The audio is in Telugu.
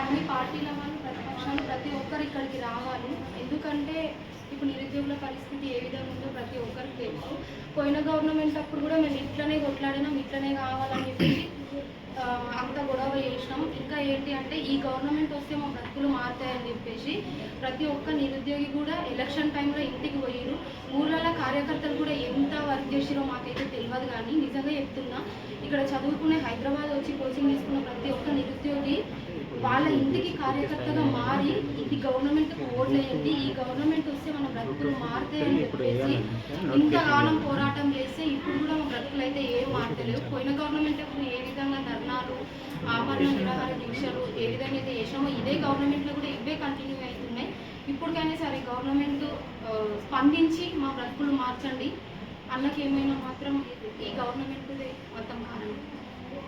అన్ని పార్టీల వాళ్ళు ప్రతిపక్షాలు ప్రతి ఒక్కరు ఇక్కడికి రావాలి. ఎందుకంటే ఇప్పుడు నిరుద్యోగుల పరిస్థితి ఏ విధంగా ఉందో ప్రతి ఒక్కరికి తెలుసు. పోయిన గవర్నమెంట్ అప్పుడు కూడా మేము ఇట్లనే కొట్లాడినాం ఇట్లనే కావాలని చెప్పేసి అంత గొడవ చేసినాం. ఇంకా ఏంటి అంటే ఈ గవర్నమెంట్ వస్తే మా బ్రతుకులు మారుతాయని చెప్పేసి ప్రతి ఒక్క నిరుద్యోగి కూడా ఎలక్షన్ టైంలో ఇంటికి పోయిరు ఊర్లలో కార్యకర్తలు కూడా చేసిరో మాకైతే తెలియదు కానీ నిజంగా చెప్తున్నా ఇక్కడ చదువుకునే హైదరాబాద్ వచ్చి కోచింగ్ తీసుకున్న ప్రతి ఒక్క నిరుద్యోగి వాళ్ళ ఇంటికి కార్యకర్తగా మారి ఇది గవర్నమెంట్కి ఓట్లేయండి ఈ గవర్నమెంట్ వస్తే మన బ్రతుకులు మారుతాయని చెప్పేసి ఇంతకాలం పోరాటం చేస్తే ఇప్పుడు కూడా మా బ్రతుకులు అయితే ఏం మారతలేవు. పోయిన గవర్నమెంట్ అప్పుడు ఏ విధంగా ధర్నాలు ఆమరణ నిరాహార దీక్షలు ఏ విధంగా అయితే చేసినామో ఇదే గవర్నమెంట్లో కూడా ఇవే కంటిన్యూ అవుతున్నాయి. ఇప్పటికైనా సరే గవర్నమెంట్ స్పందించి మా బ్రతుకులు మార్చండి. అన్నకి ఏమైనా మాత్రం ఈ గవర్నమెంట్ మొత్తం